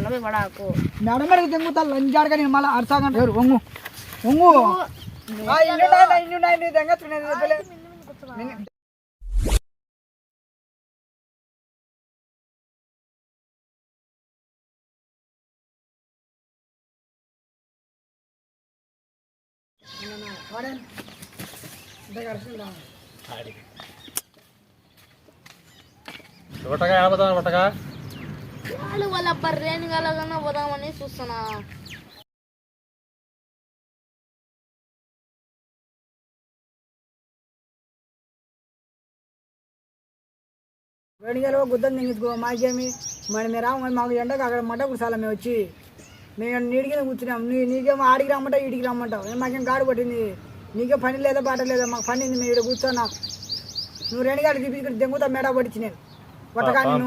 అలవే పడాకు నడమడికి తెంగుతా లంజాడగా నేను మళ్ళీ అరసాగంట ఎవరు? ఒంగు ఒంగు? ఒకటగా ఏడబోతాను ఒకటగా వాళ్ళు వాళ్ళ బర్రెని కలగన్నా పోదామని చూస్తున్నా. వేడిగలో గుద్దం తెంగించుకో మాకేమి? మరి మీరు రాము మరి మాకు ఎండకు అక్కడ మంట కూర్చాలి మేము వచ్చి. మేము నీడి కింద కూర్చున్నాం. నీ నీకేమో ఆడికి రమ్మంటావు ఈడికి రమ్మంటావు ఏం మాకేం గాడు పట్టింది? నీకే పని లేదా బాట లేదా? మాకు పని ఉంది మేము ఇక్కడ కూర్చున్నా. నువ్వు రేణిగాడు తీపి ఇక్కడ దెంగుతా మేడ పట్టించి నేను. కొట్టగా నేను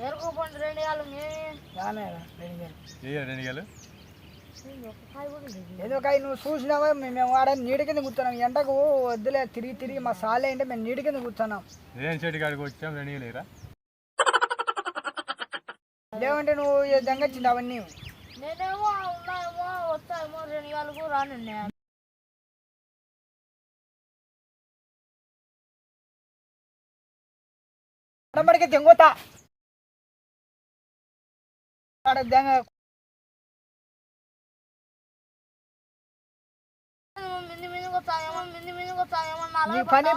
మేమే రానే రా, రేణిగాడు. ఏ రెండుగలు ఏదో కాయ నువ్వు చూసినావా? మేము ఆడ నీడి కింద కూర్చున్నాం. ఎండకు వద్దులే తిరిగి తిరిగి మా సాలే అంటే మేము నీడి కింద కూర్చున్నాం. ఏం చెట్టు కాడికి వచ్చాం? రెండుగలేరా లేవంటే నువ్వు దెంగచ్చింది అవన్నీ నేనేమో ఉన్నాయేమో వస్తాయేమో రెండు అడమడికి దెంగోతా పని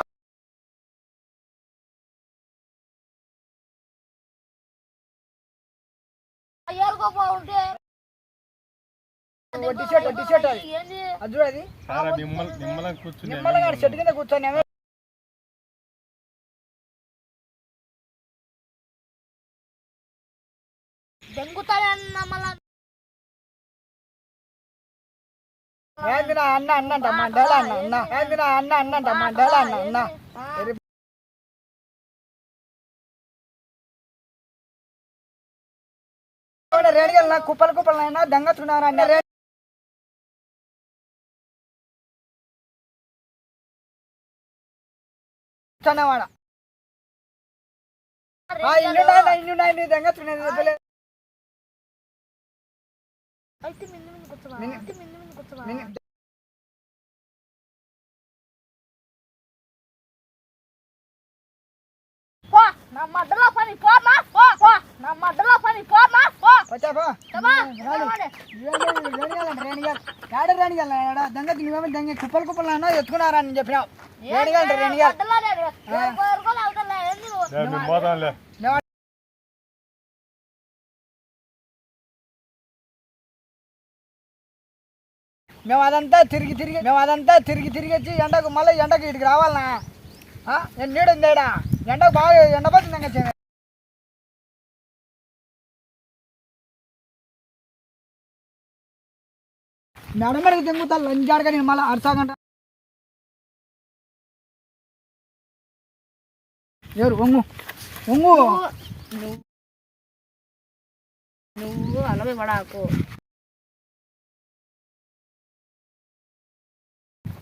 ఏరుకోపో ఉంటే. వడ్డీ చెట్టు వడ్డీ చెట్టు అది. అది చూడు అది. సారా మిమ్మల్ మిమ్మల్ని కూర్చుని నిమ్మలంగా ఆడ చెట్టు కింద కూర్చొని దెంగుతాడన్న మళ్ళా ఏంది నా అన్న అన్నంట మా అన్న అన్న ఏంది నా అన్న అన్నంట మా అన్న అన్న నా కుప్పలు కుప్పలు అయినా అన్న రే చన్నవాడ ఇల్లున్నాయి ఇల్లున్నాయి నీ అయితే మింది కూర్చోవా మింది- అయితే మింది మింది కూర్చోవా నేను- పో నా మడ్డలో పని పోనా పో పో నా మడ్డలో పని పోనా పో రేణిగలు ఏడ రేణిగలు ఏడ దెంగ నువ్వేమో దెంగ కుప్పలు కుప్పలు అన్నా ఎత్తుకున్నారా అని చెప్పినావు రేణిగలు రేణిగలు అదంతా తిరిగి తిరిగి మేము అదంతా తిరిగి తిరిగి వచ్చి ఎండకు మళ్ళీ ఎండకు ఇటుకి రావాలనా? ఆ? నేను నీడుంది ఏడా? ఎండకు బాగా ఎండపోతుంది ఇంకా చెయ్యి. నడమడికి తింగుతా లంజాడగా నేను మళ్ళీ అరసాగంట. ఎవరు? ఒంగు ఒంగు నువ్వు నువ్వు అలవే పడాకు.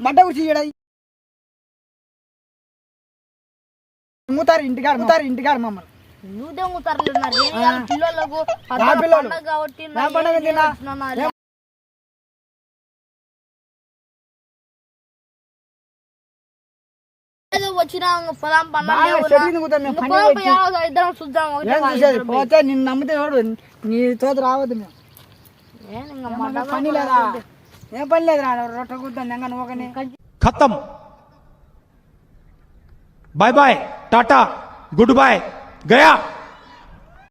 మడ్డ కుర్చీ చేయడా. అమ్ముతారు ఇంటికాడ అమ్ముతారు మమ్మల్ని. నువ్వు దొంగతారు పిల్లలకు పండగ కాబట్టి పోతే నిన్ను నమ్మితే నీ తోత రావద్దు మేము. పని లేదా? ఏం పని లేదు రా రొట్టె గుద్దాం నువ్వకని ఖతం. Bye bye tata good bye Gaya